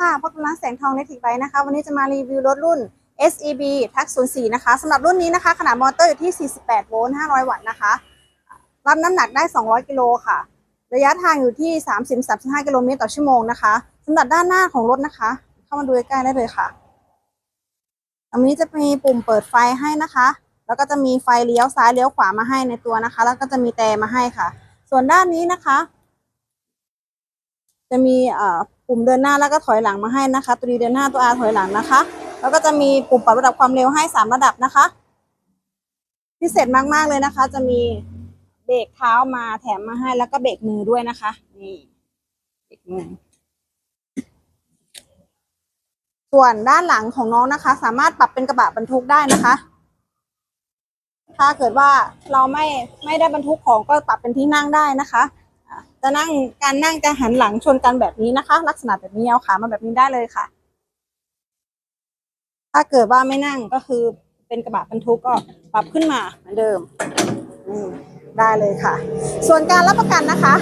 ค่ะพบกับร้านแสงทองเนติกไบนะคะ วันนี้จะมารีวิวรถรุ่น SEB Tax 04 นะคะสำหรับรุ่นนี้นะคะ ขนาดมอเตอร์อยู่ที่ 48 โวลต์ 500 วัตต์นะคะ รับน้ำหนักได้ 200 กิโลค่ะ ระยะทางอยู่ที่ 30-35 กิโลเมตรต่อชั่วโมงนะคะสำหรับด้านหน้าของรถนะคะ เข้ามาดูใกล้ได้เลยค่ะอันนี้จะมีปุ่มเปิดไฟให้นะคะ แล้วก็จะมีไฟเลี้ยวซ้ายเลี้ยวขวามาให้ในตัวนะคะ แล้วก็จะมีแต่มาให้ค่ะ ส่วนด้านนี้นะคะ จะมีปุ่มเดินหน้าแล้วก็ถอยหลังมาให้นะคะ ตัวดีเดินหน้าตัว R ถอยหลังนะคะ แล้วก็จะมีปุ่มปรับระดับความเร็วให้สามระดับนะคะ พิเศษมากๆเลยนะคะ จะมีเบรกเท้ามาแถมมาให้แล้วก็เบรกมือด้วยนะคะนี่เบรกมือส่วนด้านหลังของน้องนะคะ สามารถปรับเป็นกระบะบรรทุกได้นะคะ ถ้าเกิดว่าเราไม่ไม่ได้บรรทุกของก็ปรับเป็นที่นั่งได้นะคะ จะนั่งการนั่งจะหันหลังชนกันแบบนี้นะคะ ลักษณะแบบนี้เอาขามาแบบนี้ได้เลยค่ะ ถ้าเกิดว่าไม่นั่งก็คือเป็นกระบะบรรทุกก็ปรับขึ้นมาเหมือนเดิมอืมได้เลยค่ะ ส่วนการรับประกันนะคะ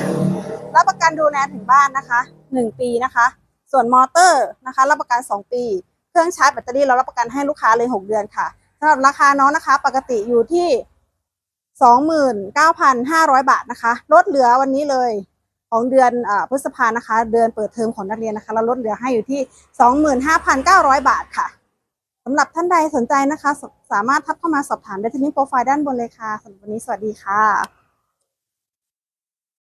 รับประกันดูแลถึงบ้านนะคะหนึ่งปีนะคะ ส่วนมอเตอร์นะคะ รับประกันสองปี เครื่องชาร์จแบตเตอรี่เรารับประกันให้ลูกค้าเลยหกเดือนค่ะสำหรับราคาน้องนะคะ ปกติอยู่ที่สองหมื่นเก้าพันห้าร้อยบาทนะคะ ลดเหลือวันนี้เลย ของเดือนอพฤษภานะคะ เดือนเปิดเทอมของนักเรียนนะคะ เราลดเหลือให้อยู่ที่สองหมื่นห้าพันเก้าร้อยบาทค่ะสำหรับท่านใดสนใจนะคะสสามารถทักเข้ามาสอบถามได้ที่ลิงก์โปรไฟล์ด้านบนเลยค่ะสำหรับวันนี้สวัสดีค่ะ